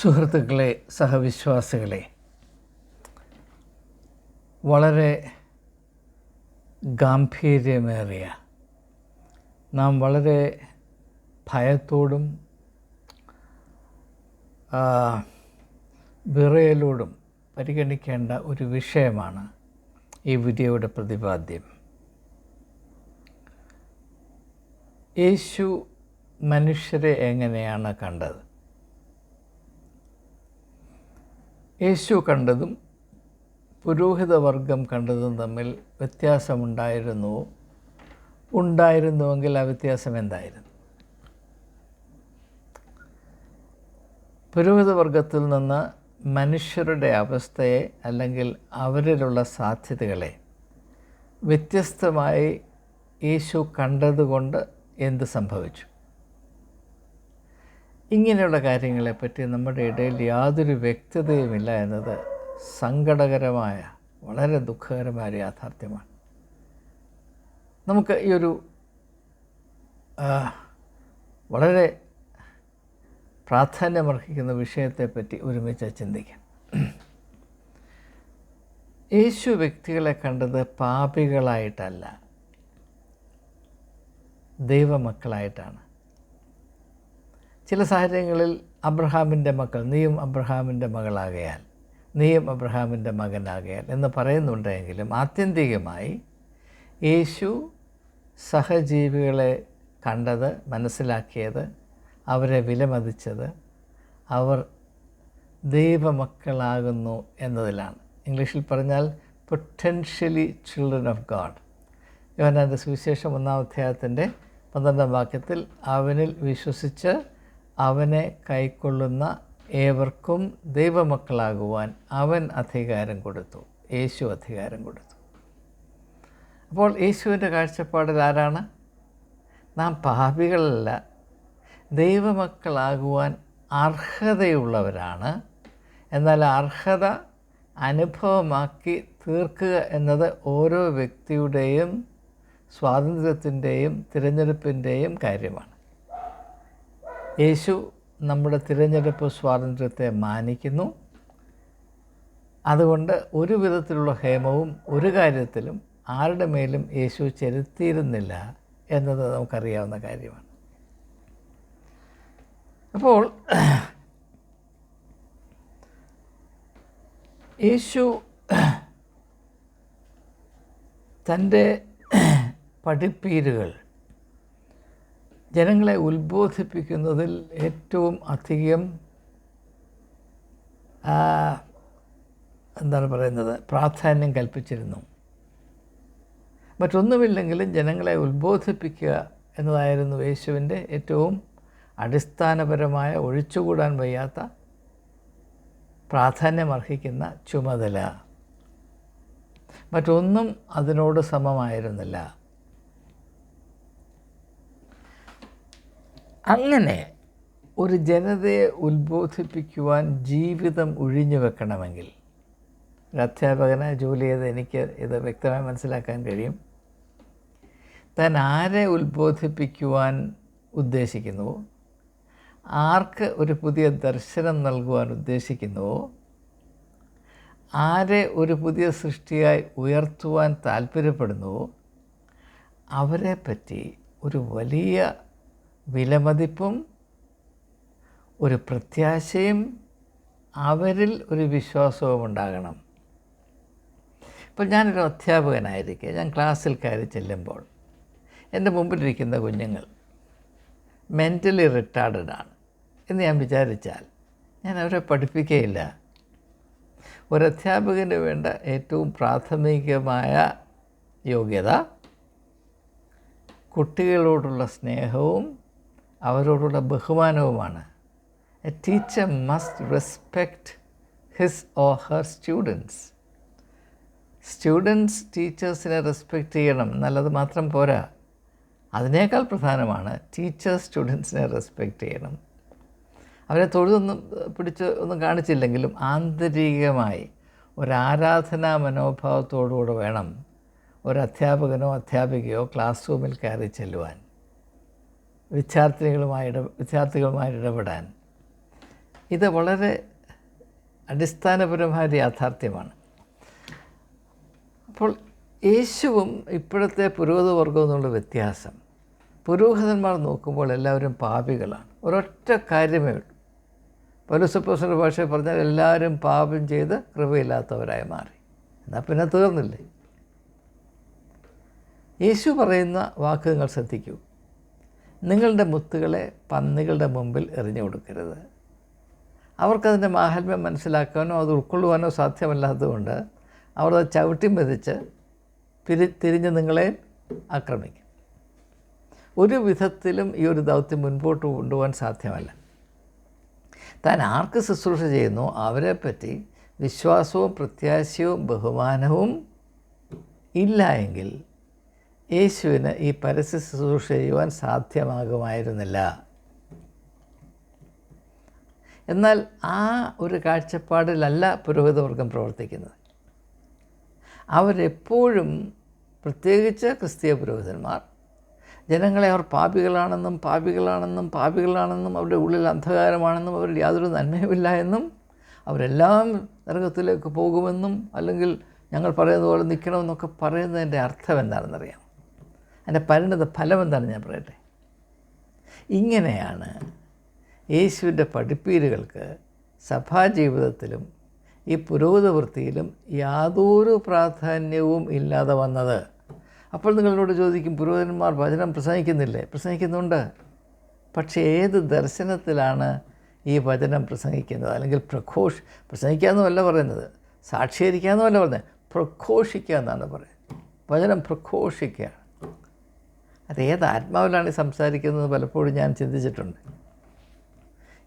സുഹൃത്തുക്കളെ സഹവിശ്വാസികളെ വളരെ ഗാംഭീര്യമേറിയ നാം വളരെ ഭയത്തോടും വിറയലോടും പരിഗണിക്കേണ്ട ഒരു വിഷയമാണ് ഈ വീഡിയോയുടെ പ്രതിപാദ്യം. യേശു മനുഷ്യരെ എങ്ങനെയാണ് കണ്ടത്? യേശു കണ്ടതും പുരോഹിതവർഗം കണ്ടതും തമ്മിൽ വ്യത്യാസമുണ്ടായിരുന്നുവോ ഉണ്ടായിരുന്നുവെങ്കിൽ ആ വ്യത്യാസം എന്തായിരുന്നു? പുരോഹിതവർഗത്തിൽ നിന്ന് മനുഷ്യരുടെ അവസ്ഥയെ അല്ലെങ്കിൽ അവരിലുള്ള സാധ്യതകളെ വ്യത്യസ്തമായി യേശു കണ്ടതുകൊണ്ട് എന്ത് സംഭവിച്ചു? ഇങ്ങനെയുള്ള കാര്യങ്ങളെപ്പറ്റി നമ്മുടെ ഇടയിൽ യാതൊരു വ്യക്തതയുമില്ല എന്നത് സങ്കടകരമായ വളരെ ദുഃഖകരമായ യാഥാർത്ഥ്യമാണ്. നമുക്ക് ഈ ഒരു വളരെ പ്രാധാന്യമർഹിക്കുന്ന വിഷയത്തെപ്പറ്റി ഒരുമിച്ച് ചിന്തിക്കാം. യേശു വ്യക്തികളെ കണ്ടത് പാപികളായിട്ടല്ല ദൈവമക്കളായിട്ടാണ്. ചില സാഹചര്യങ്ങളിൽ അബ്രഹാമിന്റെ മക്കൾ നീയും അബ്രഹാമിന്റെ മകളാകയാൽ നീയും അബ്രഹാമിന്റെ മകനാകയാൽ എന്ന് പറയുന്നുണ്ടെങ്കിലും ആത്യന്തികമായി യേശു സഹജീവികളെ കണ്ടത് മനസ്സിലാക്കിയത് അവരെ വിലമതിച്ചത് അവർ ദൈവമക്കളാകുന്നു എന്നതിലാണ്. ഇംഗ്ലീഷിൽ പറഞ്ഞാൽ പൊട്ടൻഷ്യലി ചിൽഡ്രൻ ഓഫ് ഗാഡ് യോനാന്റെ സുവിശേഷം ഒന്നാം അധ്യായത്തിന്റെ പന്ത്രണ്ടാം വാക്യത്തിൽ അവനിൽ വിശ്വസിച്ച് അവനെ കൈക്കൊള്ളുന്ന ഏവർക്കും ദൈവമക്കളാകുവാൻ അവൻ അധികാരം കൊടുത്തു. യേശു അധികാരം കൊടുത്തു. അപ്പോൾ യേശുവിന്റെ കാഴ്ചപ്പാടിൽ ആരാണ്? നാം പാപികളല്ല. ദൈവമക്കളാകുവാൻ അർഹതയുള്ളവരാണ്. എന്നാൽ അർഹത അനുഭവമാക്കി തീർക്കുക എന്നത് ഓരോ വ്യക്തിയുടെയും സ്വാതന്ത്ര്യത്തിന്റെയും തിരഞ്ഞെടുപ്പിന്റെയും കാര്യമാണ്. യേശു നമ്മുടെ തിരഞ്ഞെടുപ്പ് സ്വാതന്ത്ര്യത്തെ മാനിക്കുന്നു. അതുകൊണ്ട് ഒരു വിധത്തിലുള്ള ഹേമവും ഒരു കാര്യത്തിലും ആരുടെ മേലും യേശു ചെലുത്തിയിരുന്നില്ല എന്നത് നമുക്കറിയാവുന്ന കാര്യമാണ്. അപ്പോൾ യേശു തന്റെ പഠിപ്പീരുകൾ ജനങ്ങളെ ഉത്ബോധിപ്പിക്കുന്നതിൽ ഏറ്റവും അധികം എന്താണ് പറയുന്നത് പ്രാധാന്യം കൽപ്പിച്ചിരുന്നു. മറ്റൊന്നുമില്ലെങ്കിലും ജനങ്ങളെ ഉത്ബോധിപ്പിക്കുക എന്നതായിരുന്നു യേശുവിന്റെ ഏറ്റവും അടിസ്ഥാനപരമായ ഒഴിച്ചുകൂടാൻ വയ്യാത്ത പ്രാധാന്യമർഹിക്കുന്ന ചുമതല. മറ്റൊന്നും അതിനോട് സമമായിരുന്നില്ല. അങ്ങനെ ഒരു ജനതയെ ഉത്ബോധിപ്പിക്കുവാൻ ജീവിതം ഒഴിഞ്ഞു വെക്കണമെങ്കിൽ ഒരു അധ്യാപകനെ ജോലി ചെയ്ത് എനിക്ക് ഇത് വ്യക്തമായി മനസ്സിലാക്കാൻ കഴിയും. താൻ ആരെ ഉത്ബോധിപ്പിക്കുവാൻ ഉദ്ദേശിക്കുന്നുവോ? ആർക്ക് ഒരു പുതിയ ദർശനം നൽകുവാൻ ഉദ്ദേശിക്കുന്നുവോ? ആരെ ഒരു പുതിയ സൃഷ്ടിയായി ഉയർത്തുവാൻ താല്പര്യപ്പെടുന്നുവോ അവരെ പറ്റി ഒരു വലിയ വിലമതിപ്പും ഒരു പ്രത്യാശയും അവരിൽ ഒരു വിശ്വാസവും ഉണ്ടാകണം. ഇപ്പോൾ ഞാനൊരു അധ്യാപകനായിരിക്കെ. ഞാൻ ക്ലാസ്സിൽ കയറി ചെല്ലുമ്പോൾ എന്റെ മുമ്പിലിരിക്കുന്ന കുഞ്ഞുങ്ങൾ മെന്റലി റിട്ടാർഡഡ് ആണ് എന്ന് ഞാൻ വിചാരിച്ചാൽ ഞാൻ അവരെ പഠിപ്പിക്കുകയില്ല ഒരു അധ്യാപകന് വേണ്ട ഏറ്റവും പ്രാഥമികമായ യോഗ്യത കുട്ടികളോടുള്ള സ്നേഹവും അവരോടുള്ള ബഹുമാനവുമാണ്. A teacher must respect his or her students students ടീച്ചേഴ്സിനെ respect ചെയ്യണം. എന്നുള്ളത് മാത്രം പോരാ. അതിനേക്കാൾ പ്രധാനമാണ് ടീച്ചേഴ്സ് സ്റ്റുഡൻസിനെ റെസ്പെക്റ്റ് ചെയ്യണം. അവരെ തൊഴുതൊന്നും പിടിച്ച് ഒന്നും കാണിച്ചില്ലെങ്കിലും ആന്തരികമായി ഒരാരാധനാ മനോഭാവത്തോടുകൂടെ വേണം ഒരു അധ്യാപകനോ അധ്യാപികയോ ക്ലാസ് റൂമിൽ കയറി ചെല്ലുവാൻ. വിദ്യാർത്ഥികളുമായി ഇട വിദ്യാർത്ഥികളുമായി ഇടപെടാൻ. ഇത് വളരെ അടിസ്ഥാനപരമായ ഒരു യാഥാർത്ഥ്യമാണ്. അപ്പോൾ യേശുവും ഇപ്പോഴത്തെ പുരോഹിത വർഗവും എന്നുള്ള വ്യത്യാസം. പുരോഹിതന്മാർ നോക്കുമ്പോൾ എല്ലാവരും പാപികളാണ്. ഒരൊറ്റ കാര്യമേ ഉള്ളൂ. പൗരസപ്പോസിന്റെ ഭാഷ പറഞ്ഞാൽ എല്ലാവരും പാപം ചെയ്ത് കൃപയില്ലാത്തവരായി മാറി. എന്നാൽ പിന്നെ തീർന്നില്ലേ? യേശു പറയുന്ന വാക്ക് നിങ്ങൾ ശ്രദ്ധിക്കൂ. നിങ്ങളുടെ മുത്തുകളെ പന്നികളുടെ മുമ്പിൽ എറിഞ്ഞു കൊടുക്കരുത്. അവർക്കതിന്റെ മാഹാത്മ്യം മനസ്സിലാക്കാനോ അത് ഉൾക്കൊള്ളുവാനോ സാധ്യമല്ലാത്തതുകൊണ്ട് അവർ അത് ചവിട്ടി മെതിച്ച് പിരി തിരിഞ്ഞ് നിങ്ങളെ ആക്രമിക്കും. ഒരു വിധത്തിലും ഈ ഒരു ദൗത്യം മുൻപോട്ട് കൊണ്ടുപോകാൻ സാധ്യമല്ല. താൻ ആർക്ക് ശുശ്രൂഷ ചെയ്യുന്നു അവരെപ്പറ്റി വിശ്വാസവും പ്രത്യാശയും ബഹുമാനവും ഇല്ല എങ്കിൽ യേശുവിന് ഈ പരസ്യ ശുശ്രൂഷ ചെയ്യുവാൻ സാധ്യമാകുമായിരുന്നില്ല. എന്നാൽ ആ ഒരു കാഴ്ചപ്പാടിലല്ല പുരോഹിതവർഗം പ്രവർത്തിക്കുന്നത്. അവരെപ്പോഴും പ്രത്യേകിച്ച് ക്രിസ്തീയ പുരോഹിതന്മാർ ജനങ്ങളെ അവർ പാപികളാണെന്നും പാപികളാണെന്നും പാപികളാണെന്നും അവരുടെ ഉള്ളിൽ അന്ധകാരമാണെന്നും അവരിൽ യാതൊരു നന്മയുമില്ല എന്നും അവരെല്ലാം നരകത്തിലേക്ക് പോകുമെന്നും അല്ലെങ്കിൽ ഞങ്ങൾ പറയുന്നത് പോലെ നിൽക്കണമെന്നൊക്കെ പറയുന്നതിന്റെ അർത്ഥം എന്താണെന്നറിയാം അതിന്റെ പരിണത ഫലം എന്താണെന്ന് ഞാൻ പറയട്ടെ? ഇങ്ങനെയാണ് യേശുവിന്റെ പഠിപ്പീരുകൾക്ക് സഭാജീവിതത്തിലും ഈ പുരോഹിത വൃത്തിയിലും യാതൊരു പ്രാധാന്യവും ഇല്ലാതെ വന്നത്. അപ്പോൾ നിങ്ങളോട് ചോദിക്കും പുരോഹിതന്മാർ വചനം പ്രസംഗിക്കുന്നില്ലേ? പ്രസംഗിക്കുന്നുണ്ട്. പക്ഷേ ഏത് ദർശനത്തിലാണ് ഈ വചനം പ്രസംഗിക്കുന്നത്? അല്ലെങ്കിൽ പ്രഘോഷ് പ്രസംഗിക്കാമെന്നല്ല പറയുന്നത്. സാക്ഷീകരിക്കാമെന്നല്ല പറയുന്നത്. പ്രഘോഷിക്കുക എന്നാണ് പറയുന്നത്. വചനം പ്രഘോഷിക്കുകയാണ്. അത് ഏത് ആത്മാവിലാണ് സംസാരിക്കുന്നത് പലപ്പോഴും ഞാൻ ചിന്തിച്ചിട്ടുണ്ട്.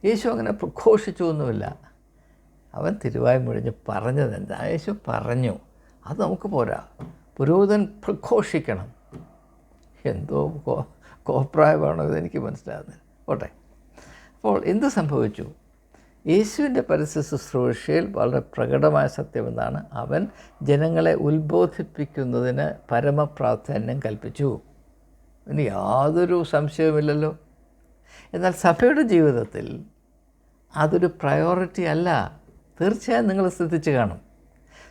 യേശു അങ്ങനെ പ്രഘോഷിച്ചു ഒന്നുമില്ല. അവൻ തിരുവായി മുഴിഞ്ഞ് പറഞ്ഞത് എന്താ? യേശു പറഞ്ഞു അത് നമുക്ക് പോരാ. പുരോഹിതൻ പ്രഘോഷിക്കണം. എന്തോ കോ കോപ്രായമാണോ ഇതെനിക്ക് മനസ്സിലാകുന്നത് ഓട്ടെ അപ്പോൾ എന്ത് സംഭവിച്ചു? യേശുവിന്റെ പരസ്യ ശുശ്രൂഷയിൽ വളരെ പ്രകടമായ സത്യമെന്നാണ് അവൻ ജനങ്ങളെ ഉത്ബോധിപ്പിക്കുന്നതിന് പരമപ്രാധാന്യം കൽപ്പിച്ചു. ഇനി യാതൊരു സംശയവുമില്ലല്ലോ. എന്നാൽ സഭയുടെ ജീവിതത്തിൽ അതൊരു പ്രയോറിറ്റി അല്ല. തീർച്ചയായും നിങ്ങൾ ശ്രദ്ധിച്ച് കാണും.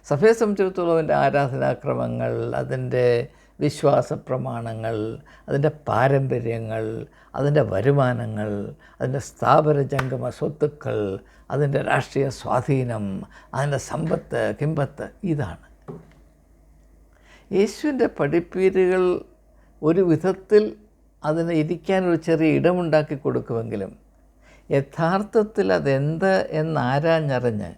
സഭയെ സംബന്ധിച്ചിടത്തോളം അതിന്റെ ആരാധനാക്രമങ്ങൾ അതിന്റെ വിശ്വാസ പ്രമാണങ്ങൾ അതിന്റെ പാരമ്പര്യങ്ങൾ അതിന്റെ വരുമാനങ്ങൾ അതിന്റെ സ്ഥാപന ജംഗമ സ്വത്തുക്കൾ അതിന്റെ രാഷ്ട്രീയ സ്വാധീനം അതിന്റെ സമ്പത്ത് കിമ്പത്ത് ഇതാണ്. യേശുവിന്റെ പഠിപ്പീരുകൾ ഒരു വിധത്തിൽ അതിന് ഇരിക്കാനൊരു ചെറിയ ഇടമുണ്ടാക്കി കൊടുക്കുമെങ്കിലും യഥാർത്ഥത്തിൽ അതെന്ത് എന്നാരാഞ്ഞറിഞ്ഞ്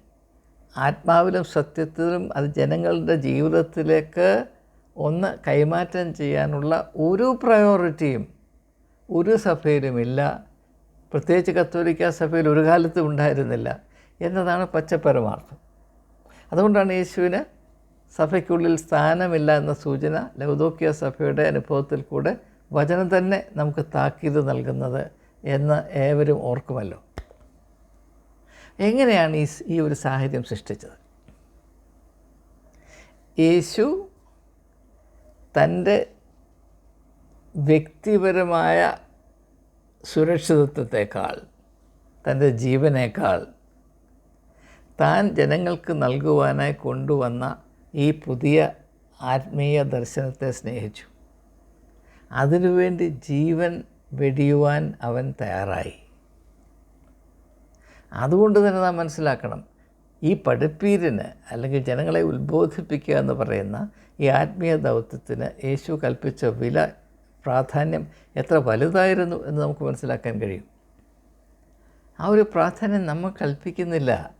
ആത്മാവിലും സത്യത്തിലും അത് ജനങ്ങളുടെ ജീവിതത്തിലേക്ക് ഒന്ന് കൈമാറ്റം ചെയ്യാനുള്ള ഒരു പ്രയോറിറ്റിയും ഒരു സഭയിലുമില്ല. പ്രത്യേകിച്ച് കത്തോലിക്ക സഭയിൽ ഒരു കാലത്തും ഉണ്ടായിരുന്നില്ല എന്നതാണ് പച്ചപ്പരമാർത്ഥം. അതുകൊണ്ടാണ് യേശുവിന് സഭയ്ക്കുള്ളിൽ സ്ഥാനമില്ല എന്ന സൂചന ലൗദോക്യ സഭയുടെ അനുഭവത്തിൽ കൂടെ വചനം തന്നെ നമുക്ക് താക്കീത് നൽകുന്നത് എന്ന് ഏവരും ഓർക്കുമല്ലോ. എങ്ങനെയാണ് ഈ ഈ ഒരു സാഹിത്യം സൃഷ്ടിച്ചത്? യേശു തന്റെ വ്യക്തിപരമായ സുരക്ഷിതത്വത്തെക്കാൾ തന്റെ ജീവനേക്കാൾ താൻ ജനങ്ങൾക്ക് നൽകുവാനായി കൊണ്ടുവന്ന ഈ പുതിയ ആത്മീയ ദർശനത്തെ സ്നേഹിച്ചു. അതിനുവേണ്ടി ജീവൻ വെടിയുവാൻ അവൻ തയ്യാറായി. അതുകൊണ്ട് തന്നെ നാം മനസ്സിലാക്കണം ഈ പഠിപ്പീരിന് അല്ലെങ്കിൽ ജനങ്ങളെ ഉത്ബോധിപ്പിക്കുക എന്ന് പറയുന്ന ഈ ആത്മീയ ദൗത്യത്തിന് യേശു കൽപ്പിച്ച വില പ്രാധാന്യം എത്ര വലുതായിരുന്നു എന്ന് നമുക്ക് മനസ്സിലാക്കാൻ കഴിയും. ആ ഒരു പ്രാധാന്യം നമ്മൾ കൽപ്പിക്കുന്നില്ല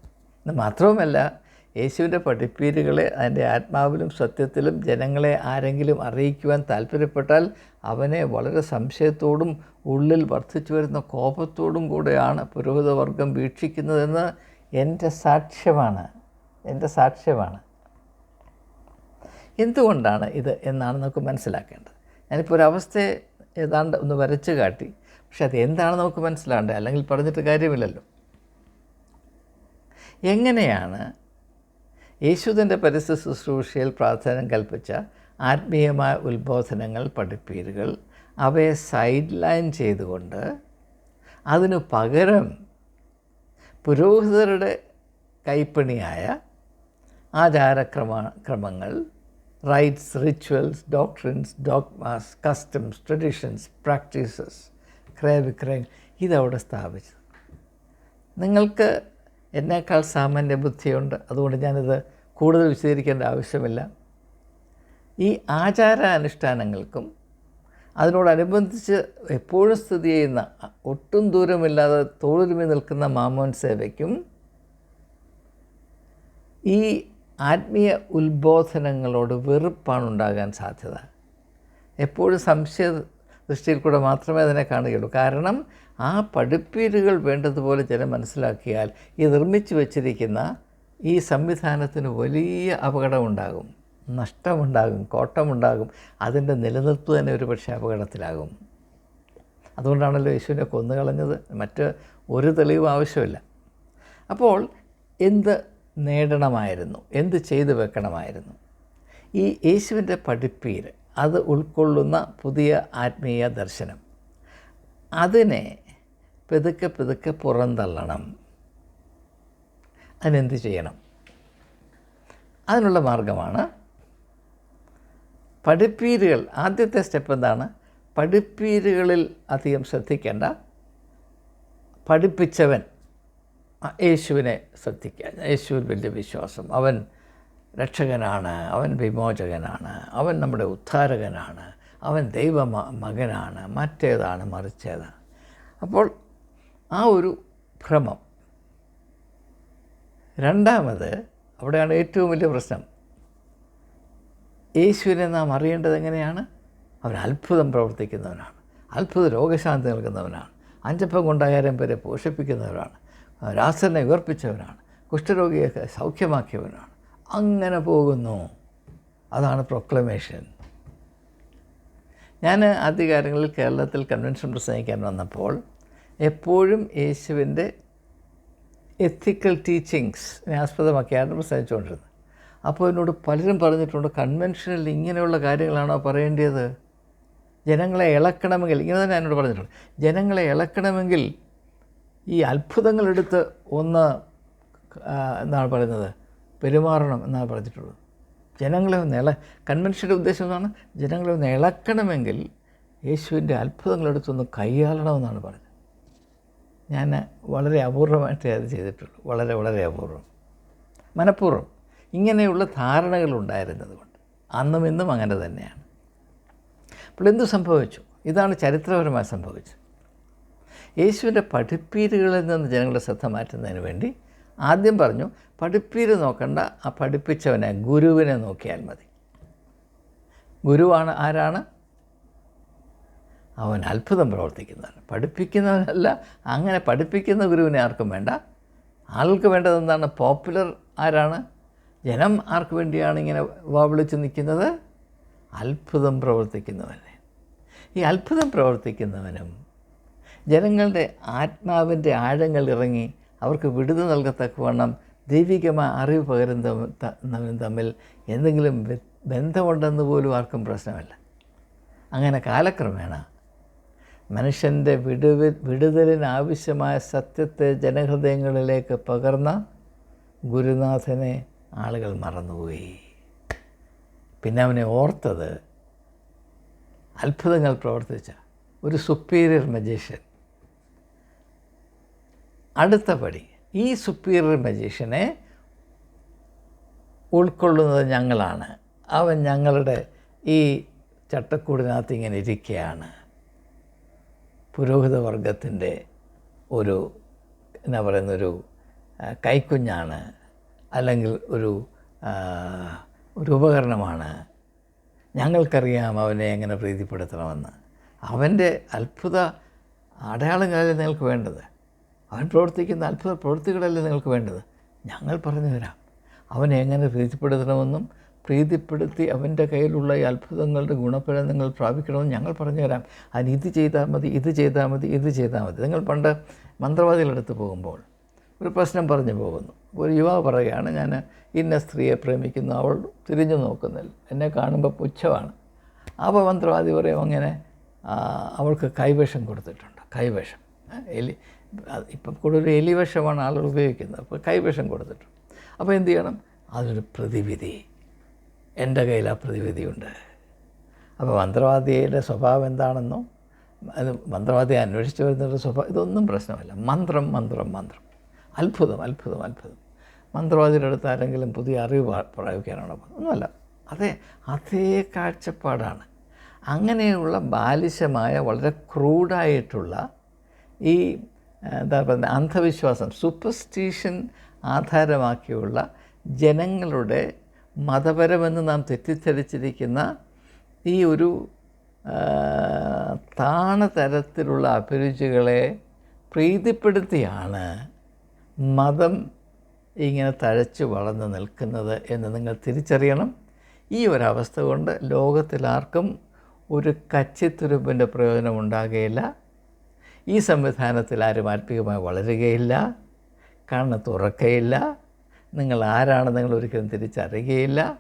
എന്ന് മാത്രവുമല്ല യേശുവിന്റെ പഠിപ്പീരുകളെ അതിന്റെ ആത്മാവിലും സത്യത്തിലും ജനങ്ങളെ ആരെങ്കിലും അറിയിക്കുവാൻ താല്പര്യപ്പെട്ടാൽ അവനെ വളരെ സംശയത്തോടും ഉള്ളിൽ വർദ്ധിച്ചു വരുന്ന കോപത്തോടും കൂടെയാണ് പുരോഹിതവർഗം വീക്ഷിക്കുന്നതെന്ന് എന്റെ സാക്ഷ്യമാണ്. എന്റെ സാക്ഷ്യമാണ്. എന്തുകൊണ്ടാണ് ഇത് എന്നാണ് നമുക്ക് മനസ്സിലാക്കേണ്ടത്? ഞാനിപ്പോൾ ഒരു അവസ്ഥയെ ഏതാണ്ട് ഒന്ന് വരച്ച് കാട്ടി. പക്ഷെ അത് എന്താണ് നമുക്ക് മനസ്സിലാകേണ്ടത് അല്ലെങ്കിൽ പറഞ്ഞിട്ട് കാര്യമില്ലല്ലോ. എങ്ങനെയാണ് യേശുദന്റെ പരിസ്ഥിതി ശുശ്രൂഷയിൽ പ്രാധാന്യം കൽപ്പിച്ച ആത്മീയമായ ഉത്ബോധനങ്ങൾ പഠിപ്പീരുകൾ അവയെ സൈഡ് ലൈൻ ചെയ്തുകൊണ്ട് അതിനു പകരം പുരോഹിതരുടെ കൈപ്പണിയായ ആചാരക്രമ ക്രമങ്ങൾ rites rituals doctrines dogmas customs traditions practices ക്രയവിക്രയം ഇതവിടെ സ്ഥാപിച്ചത്. നിങ്ങൾക്ക് എന്നേക്കാൾ സാമാന്യ ബുദ്ധിയുണ്ട്. അതുകൊണ്ട് ഞാനിത് കൂടുതൽ വിശദീകരിക്കേണ്ട ആവശ്യമില്ല. ഈ ആചാരാനുഷ്ഠാനങ്ങൾക്കും അതിനോടനുബന്ധിച്ച് എപ്പോഴും സ്ഥിതി ചെയ്യുന്ന ഒട്ടും ദൂരമില്ലാതെ തോളിലുമേ നിൽക്കുന്ന മാമോൻ സേവയ്ക്കും ഈ ആത്മീയ ഉത്ബോധനങ്ങളോട് വെറുപ്പാണ് ഉണ്ടാകാൻ സാധ്യത. എപ്പോഴും സംശയ ദൃഷ്ടിയിൽ കൂടെ മാത്രമേ അതിനെ കാണുകയുള്ളൂ. കാരണം ആ പഠിപ്പീരുകൾ വേണ്ടതുപോലെ ജനം മനസ്സിലാക്കിയാൽ ഈ നിർമ്മിച്ചു വച്ചിരിക്കുന്ന ഈ സംവിധാനത്തിന് വലിയ അപകടമുണ്ടാകും. നഷ്ടമുണ്ടാകും കോട്ടമുണ്ടാകും. അതിന്റെ നിലനിൽപ്പ് തന്നെ ഒരു പക്ഷേ അപകടത്തിലാകും. അതുകൊണ്ടാണല്ലോ യേശുവിനെ കൊന്നുകളഞ്ഞത്. മറ്റ് ഒരു തെളിവും ആവശ്യമില്ല. അപ്പോൾ എന്ത് നേടണമായിരുന്നു? എന്ത് ചെയ്തു വെക്കണമായിരുന്നു? ഈ യേശുവിന്റെ പഠിപ്പീര് അത് ഉൾക്കൊള്ളുന്ന പുതിയ ആത്മീയ ദർശനം അതിനെ പെതുക്കെ പെതുക്കെ പുറന്തള്ളണം. അതിനെന്ത് ചെയ്യണം? അതിനുള്ള മാർഗമാണ് പഠിപ്പീരുകൾ. ആദ്യത്തെ സ്റ്റെപ്പ് എന്താണ്? പഠിപ്പീരുകളിൽ അധികം ശ്രദ്ധിക്കേണ്ട പഠിപ്പിച്ചവൻ യേശുവിനെ ശ്രദ്ധിക്കുക. യേശുവിൽ വലിയ വിശ്വാസം. അവൻ രക്ഷകനാണ് അവൻ വിമോചകനാണ് അവൻ നമ്മുടെ ഉദ്ധാരകനാണ് അവൻ ദൈവ മകനാണ് മറ്റേതാണ് മറിച്ചേതാണ്. അപ്പോൾ ആ ഒരു ഭ്രമം. രണ്ടാമത് അവിടെയാണ് ഏറ്റവും വലിയ പ്രശ്നം. യേശുവിനെ നാം അറിയേണ്ടത് എങ്ങനെയാണ്? അവൻ അത്ഭുതം പ്രവർത്തിക്കുന്നവനാണ്. അത്ഭുത രോഗശാന്തി നൽകുന്നവനാണ്. അഞ്ചപ്പം കൊണ്ടായിരം പേരെ പോഷിപ്പിക്കുന്നവരാണ്. രാസനെ ഉയർപ്പിച്ചവനാണ്. കുഷ്ഠരോഗിയെ സൗഖ്യമാക്കിയവനാണ്. അങ്ങനെ പോകുന്നു. അതാണ് പ്രൊക്ലമേഷൻ ഞാൻ ആദ്യകാലങ്ങളിൽ കേരളത്തിൽ കൺവെൻഷൻ പ്രസംഗിക്കാൻ വന്നപ്പോൾ എപ്പോഴും യേശുവിന്റെ എത്തിക്കൽ ടീച്ചിങ്സ് ആസ്പദമാക്കിയാണ് പ്രസംഗിച്ചുകൊണ്ടിരുന്നത്. അപ്പോൾ എന്നോട് പലരും പറഞ്ഞിട്ടുണ്ട് കൺവെൻഷനിൽ ഇങ്ങനെയുള്ള കാര്യങ്ങളാണോ പറയേണ്ടത് ജനങ്ങളെ ഇളക്കണമെങ്കിൽ ഇങ്ങനെ തന്നെ എന്നോട് പറഞ്ഞിട്ടുണ്ട്. ജനങ്ങളെ ഇളക്കണമെങ്കിൽ ഈ അത്ഭുതങ്ങളെടുത്ത് ഒന്ന് എന്നാണ് പറയുന്നത് പെരുമാറണം എന്നാണ് പറഞ്ഞിട്ടുള്ളത്. ജനങ്ങളെ ഒന്ന് ഇള കൺവെൻഷന്റെ ഉദ്ദേശം എന്താണ്? ജനങ്ങളെ ഒന്ന് ഇളക്കണമെങ്കിൽ യേശുവിന്റെ അത്ഭുതങ്ങളെടുത്തൊന്ന് കൈയാളണമെന്നാണ് പറഞ്ഞത്. ഞാൻ വളരെ അപൂർവമായിട്ടേ അത് ചെയ്തിട്ടുള്ളൂ. വളരെ വളരെ അപൂർവം. മനഃപൂർവം ഇങ്ങനെയുള്ള ധാരണകൾ ഉണ്ടായിരുന്നത് കൊണ്ട്. അന്നും ഇന്നും അങ്ങനെ തന്നെയാണ്. അപ്പോൾ എന്തു സംഭവിച്ചു? ഇതാണ് ചരിത്രപരമായി സംഭവിച്ചത്. യേശുവിന്റെ പഠിപ്പീരുകളിൽ നിന്ന് ജനങ്ങളുടെ ശ്രദ്ധ മാറ്റുന്നതിന് വേണ്ടി ആദ്യം പറഞ്ഞു പഠിപ്പീര് നോക്കണ്ട ആ പഠിപ്പിച്ചവനെ ഗുരുവിനെ നോക്കിയാൽ മതി. ഗുരുവാണ് ആരാണ്? അവൻ അത്ഭുതം പ്രവർത്തിക്കുന്നവൻ. പഠിപ്പിക്കുന്നവനല്ല അങ്ങനെ പഠിപ്പിക്കുന്ന ഗുരുവിനെ ആർക്കും വേണ്ട. ആൾക്ക് വേണ്ടത് എന്താണ്? പോപ്പുലർ ആരാണ്? ജനം ആർക്ക് വേണ്ടിയാണ് ഇങ്ങനെ വാവിളിച്ച് നിൽക്കുന്നത്? അത്ഭുതം പ്രവർത്തിക്കുന്നവനെ. ഈ അത്ഭുതം പ്രവർത്തിക്കുന്നവനും ജനങ്ങളുടെ ആത്മാവിന്റെ ആഴങ്ങൾ ഇറങ്ങി അവർക്ക് വിടുതൽ നൽകത്തക്കവണ്ണം ദൈവികമായ അറിവ് പകരുന്നവനും തമ്മിൽ എന്തെങ്കിലും ബന്ധമുണ്ടെന്ന് പോലും ആർക്കും പ്രശ്നമല്ല. അങ്ങനെ കാലക്രമേണ മനുഷ്യന്റെ വിടുവി വിടുതലിനാവശ്യമായ സത്യത്തെ ജനഹൃദയങ്ങളിലേക്ക് പകർന്ന ഗുരുനാഥനെ ആളുകൾ മറന്നുപോയി. പിന്നെ അവനെ ഓർത്തത് അത്ഭുതങ്ങൾ പ്രവർത്തിച്ച ഒരു സുപ്പീരിയർ മജീഷ്യൻ അടുത്ത പടി ഈ സുപ്പീരിയർ മജീഷ്യനെ ഉൾക്കൊള്ളുന്നത് ഞങ്ങളാണ്. അവൻ ഞങ്ങളുടെ ഈ ചട്ടക്കൂടിനകത്ത് ഇങ്ങനെ ഇരിക്കുകയാണ്. പുരോഹിത വർഗത്തിന്റെ ഒരു എന്നാ പറയുന്നൊരു കൈക്കുഞ്ഞാണ് അല്ലെങ്കിൽ ഒരു ഒരു ഉപകരണമാണ്. ഞങ്ങൾക്കറിയാം അവനെ എങ്ങനെ പ്രീതിപ്പെടുത്തണമെന്ന്. അവന്റെ അത്ഭുത അടയാളങ്ങളല്ലേ നിങ്ങൾക്ക് വേണ്ടത്? അവൻ പ്രവർത്തിക്കുന്ന അത്ഭുത പ്രവൃത്തികളല്ലേ നിങ്ങൾക്ക് വേണ്ടത്? ഞങ്ങൾ പറഞ്ഞു തരാം. അവനെ എങ്ങനെ പ്രീതിപ്പെടുത്തണമെന്നും പ്രീതിപ്പെടുത്തി അവന്റെ കയ്യിലുള്ള ഈ അത്ഭുതങ്ങളുടെ ഗുണഫലം നിങ്ങൾ പ്രാപിക്കണമെന്ന് ഞങ്ങൾ പറഞ്ഞു തരാം അതിന് ഇത് ചെയ്താൽ മതി ഇത് ചെയ്താൽ മതി ഇത് ചെയ്താൽ മതി. നിങ്ങൾ പണ്ട് മന്ത്രവാദികളെടുത്ത് പോകുമ്പോൾ ഒരു പ്രശ്നം പറഞ്ഞു പോകുന്നു. ഒരു യുവാവ് പറയുകയാണ് ഞാൻ ഇന്ന സ്ത്രീയെ പ്രേമിക്കുന്നു അവൾ തിരിഞ്ഞു നോക്കുന്നില്ല. എന്നെ കാണുമ്പോൾ പുച്ഛമാണ്. അപ്പോൾ മന്ത്രവാദി പറയും അങ്ങനെ അവൾക്ക് കൈവേഷം കൊടുത്തിട്ടുണ്ട് കൈവേഷം എലി ഇപ്പം കൂടുതൽ എലിവേഷമാണ് ആളുകൾ ഉപയോഗിക്കുന്നത് അപ്പോൾ കൈവേഷം കൊടുത്തിട്ടുണ്ട്. അപ്പോൾ എന്ത് ചെയ്യണം? അതൊരു പ്രതിവിധി. എന്റെ കയ്യിൽ ആ പ്രതിവിധിയുണ്ട്. അപ്പോൾ മന്ത്രവാദിയുടെ സ്വഭാവം എന്താണെന്നോ അത് മന്ത്രവാദിയെ അന്വേഷിച്ചു വരുന്നവരുടെ സ്വഭാവം ഇതൊന്നും പ്രശ്നമല്ല. മന്ത്രം മന്ത്രം മന്ത്രം. അത്ഭുതം അത്ഭുതം അത്ഭുതം. മന്ത്രവാദിയുടെ അടുത്ത് ആരെങ്കിലും പുതിയ അറിവ് പ്രയോഗിക്കാനാണോ? ഒന്നുമല്ല. അതേ അതേ കാഴ്ചപ്പാടാണ്. അങ്ങനെയുള്ള ബാലിശമായ വളരെ ക്രൂഡായിട്ടുള്ള ഈ എന്താ പറയുക അന്ധവിശ്വാസം സൂപ്പർസ്റ്റീഷൻ ആധാരമാക്കിയുള്ള ജനങ്ങളുടെ മതപരമെന്ന് നാം തെറ്റിദ്ധരിച്ചിരിക്കുന്ന ഈ ഒരു താണതരത്തിലുള്ള താണ തരത്തിലുള്ള അഭിരുചികളെ പ്രീതിപ്പെടുത്തിയാണ് മതം ഇങ്ങനെ തഴച്ചു വളർന്നു നിൽക്കുന്നത് എന്ന് നിങ്ങൾ തിരിച്ചറിയണം. ഈ ഒരവസ്ഥ കൊണ്ട് ലോകത്തിലാർക്കും ഒരു കച്ചിത്തുരുപ്പിന്റെ പ്രയോജനം ഉണ്ടാകുകയില്ല ഈ സംവിധാനത്തിൽ ആരും ആത്മീകമായി വളരുകയില്ല. കണ്ണ് തുറക്കയില്ല. നിങ്ങൾ ആരാണെന്ന് നിങ്ങൾ ഒരിക്കലും തിരിച്ചറിയുകയില്ല.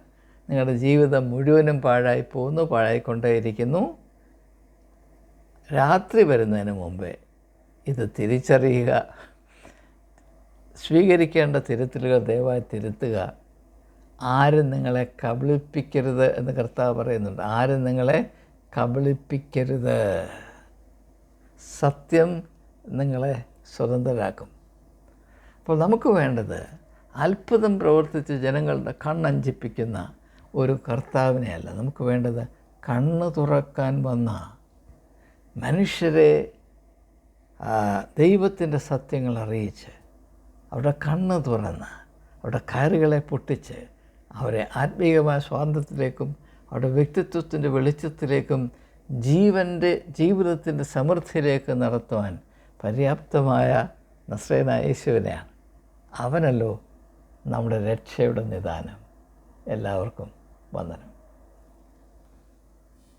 നിങ്ങളുടെ ജീവിതം മുഴുവനും പാഴായി പോകുന്നു പാഴായിക്കൊണ്ടേയിരിക്കുന്നു. രാത്രി വരുന്നതിന് മുമ്പേ ഇത് തിരിച്ചറിയുക. സ്വീകരിക്കേണ്ട തിരുത്തലുകൾ ദയവായി തിരുത്തുക. ആരും നിങ്ങളെ കബളിപ്പിക്കരുത് എന്ന് കർത്താവ് പറയുന്നുണ്ട്. ആരും നിങ്ങളെ കബളിപ്പിക്കരുത്. സത്യം നിങ്ങളെ സ്വതന്ത്രരാക്കും. അപ്പോൾ നമുക്ക് വേണ്ടത് അത്ഭുതം പ്രവർത്തിച്ച് ജനങ്ങളുടെ കണ്ണഞ്ചിപ്പിക്കുന്ന ഒരു കർത്താവിനെയല്ല നമുക്ക് വേണ്ടത്. കണ്ണ് തുറക്കാൻ വന്ന മനുഷ്യരെ ദൈവത്തിന്റെ സത്യങ്ങൾ അറിയിച്ച് അവരുടെ കണ്ണ് തുറന്ന് അവരുടെ കയറുകളെ പൊട്ടിച്ച് അവരെ ആത്മീയമായ സ്വാതന്ത്ര്യത്തിലേക്കും അവരുടെ വ്യക്തിത്വത്തിന്റെ വെളിച്ചത്തിലേക്കും ജീവന്റെ ജീവിതത്തിന്റെ സമൃദ്ധിയിലേക്ക് നടത്തുവാൻ പര്യാപ്തമായ നസ്രേന യേശുവിനെയാണ്. അവനല്ലോ നമ്മുടെ രക്ഷയുടെ നിദാനം. എല്ലാവർക്കും വന്ദനം.